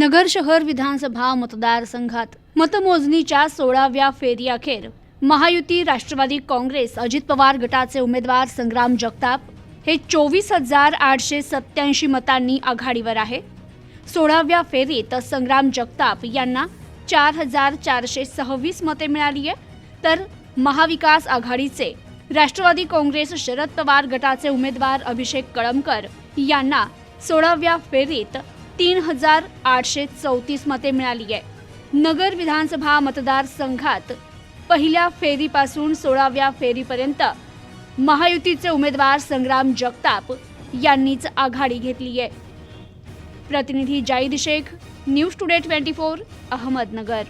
नगर शहर विधानसभा मतदारसंघात मतमोजणीच्या सोळाव्या फेरी अखेर महायुती राष्ट्रवादी काँग्रेस अजित पवार गटाचे उमेदवार संग्राम जगताप हे चोवीस हजार आठशे सत्याऐंशी मतांनी आघाडीवर आहे. सोळाव्या फेरीत संग्राम जगताप यांना चार हजार चारशे सव्वीस मते मिळाली आहे. तर महाविकास आघाडीचे राष्ट्रवादी काँग्रेस शरद पवार गटाचे उमेदवार अभिषेक कळमकर यांना सोळाव्या फेरीत तीन हजार आठशे चौतीस मते मिळाली आहे. नगर विधानसभा मतदारसंघात पहिल्या फेरीपासून सोळाव्या फेरीपर्यंत महायुतीचे उमेदवार संग्राम जगताप यांनीच आघाडी घेतली आहे. प्रतिनिधी Zaid Shaikh news today twenty four Ahmednagar.